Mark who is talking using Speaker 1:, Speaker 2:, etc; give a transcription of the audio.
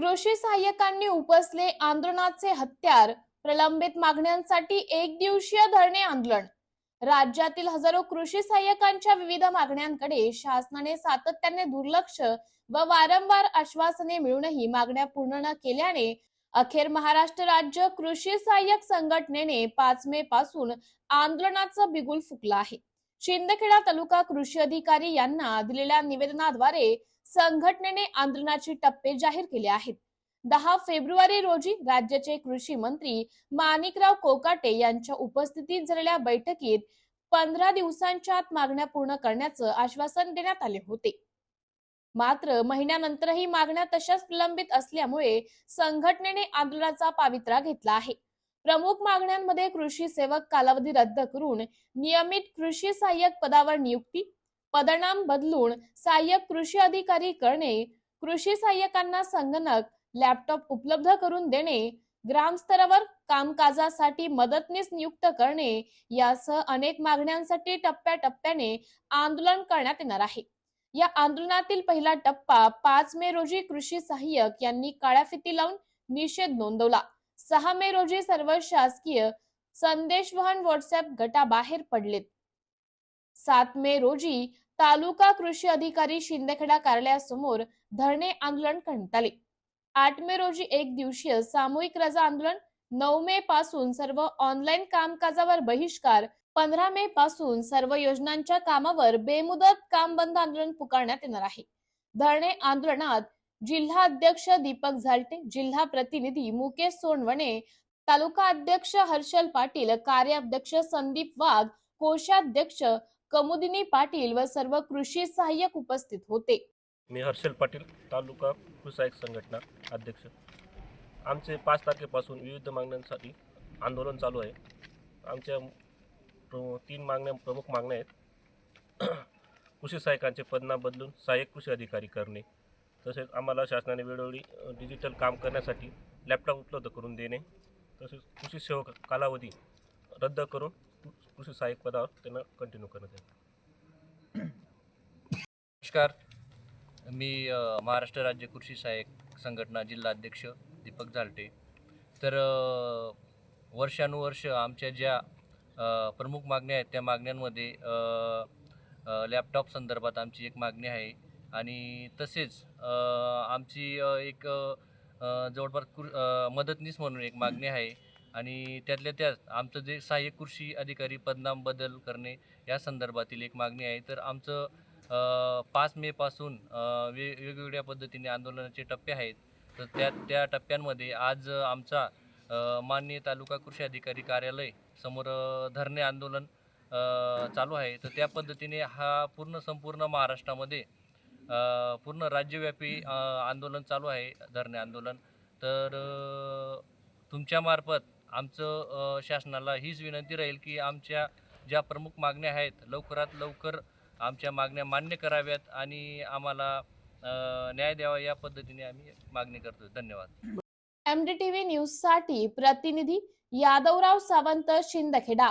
Speaker 1: कृषी सहाय्यकांनी उपसले आंदोलनाचे हत्यार प्रलंबित मागण्यांसाठी एक दिवसीय धरणे आंदोलन. राज्यातील हजारो कृषी सहाय्यकांच्या विविध मागण्यांकडे शासनाने सातत्याने दुर्लक्ष व वारंवार आश्वासने मिळूनही मागण्या पूर्ण न केल्याने अखेर महाराष्ट्र राज्य कृषी सहाय्यक संघटनेने पाच मे पासून आंदोलनाचा बिगुल फुकला आहे. शिंदखेडा तालुका कृषी अधिकारी यांना दिलेल्या निवेदनाद्वारे संघटनेने आंदोलनाचे टप्पे जाहीर केले आहेत. दहा फेब्रुवारी रोजी राज्याचे कृषी मंत्री माणिकराव कोकाटे यांच्या उपस्थितीत झालेल्या बैठकीत पंधरा दिवसांच्या आत मागण्या पूर्ण करण्याचं आश्वासन देण्यात आले होते. मात्र महिन्यानंतरही मागण्या तशाच प्रलंबित असल्यामुळे संघटनेने आंदोलनाचा पावित्रा घेतला आहे. प्रमुख मागण्यांमध्ये कृषी सेवक कालावधी रद्द करून नियमित कृषी सहाय्यक पदावर नियुक्ती पदनाम बदलून सहाय्यक कृषी अधिकारी करणे कृषी सहाय्यकांना संगणक लॅपटॉप उपलब्ध करून देणे ग्रामस्तरावर कामकाजासाठी मदतनीस नियुक्त करणे यासह अनेक मागण्यांसाठी टप्प्याटप्प्याने आंदोलन करण्यात येणार आहे. या आंदोलनातील पहिला टप्पा पाच मे रोजी कृषी सहाय्यक यांनी काळ्या फिती लावून निषेध नोंदवला. सहा मे रोजी सर्व शासकीय संदेशवहन व्हॉट्सअप गटाबाहेर पडलेत. सात मे रोजी तालुका कृषी अधिकारी शिंदेखेडा कार्यालयासमोर धरणे आंदोलन करण्यात आले. आठ मे रोजी एक दिवसीय सामूहिक रजा आंदोलन नऊ मे पासून सर्व ऑनलाईन कामकाजावर बहिष्कार पंधरा मे पासून सर्व योजनांच्या कामावर बेमुदत काम बंद आंदोलन पुकारण्यात येणार आहे. धरणे आंदोलनात जिल्हा अध्यक्ष दीपक झालटे जिल्हा प्रतिनिधी मुकेश सोनवणे तालुका अध्यक्ष हर्षल पाटील कार्याध्यक्ष संदीप वाघ कोषाध्यक्ष कमुदिनी पाटील व सर्व कृषी सहाय्यक उपस्थित होते.
Speaker 2: मी हर्षल पाटील तालुका कृषायक संघटना अध्यक्ष. आमचे पाच तारखेपासून विविध मागण्यांसाठी आंदोलन चालू आहे. आमच्या तीन मागण्या प्रमुख मागण्या आहेत. कृषी सहाय्यकांचे पदना बदलून सहाय्यक कृषी अधिकारी करणे. तसेच आम्हाला शासनाने वेळोवेळी डिजिटल काम करण्यासाठी लॅपटॉप उपलब्ध करून देणे तसेच कृषी सेवक कालावधी रद्द करून कृषी सहाय्यक पदावर त्यांना कंटिन्यू करण्यात येईल.
Speaker 3: नमस्कार. मी महाराष्ट्र राज्य कृषी सहाय्यक संघटना जिल्हा अध्यक्ष दीपक झालटे. तर वर्षानुवर्ष आमच्या ज्या प्रमुख मागण्या आहेत त्या मागण्यांमध्ये लॅपटॉप संदर्भात आमची एक मागणी आहे. आणि तसेच आमची एक जवळपास कृ मदतनीस म्हणून एक मागणी आहे. आणि त्यातल्या त्यात आमचं जे सहाय्यक कृषी अधिकारी पदनाम बदल करणे या संदर्भातील एक मागणी आहे. तर आमचं पाच मेपासून वे वेगवेगळ्या पद्धतीने आंदोलनाचे टप्पे आहेत. तर त्या त्या टप्प्यांमध्ये आज आमचा माननीय तालुका कृषी अधिकारी कार्यालय समोर धरणे आंदोलन चालू आहे. तर त्या पद्धतीने हा पूर्ण संपूर्ण महाराष्ट्रामध्ये पूर्ण राज्यव्यापी आंदोलन चालू आहे धरणे आंदोलन. तर तुमच्यामार्फत आमचं शासनाला हीच विनंती राहील की आमच्या ज्या प्रमुख मागण्या आहेत लवकरात लवकर आमच्या मागण्या मान्य कराव्यात आणि आम्हाला न्याय द्यावा या पद्धतीने आम्ही मागणी करतो धन्यवाद.
Speaker 1: एमडीटीव्ही न्यूजसाठी प्रतिनिधी यादवराव सावंत शिंदखेडा.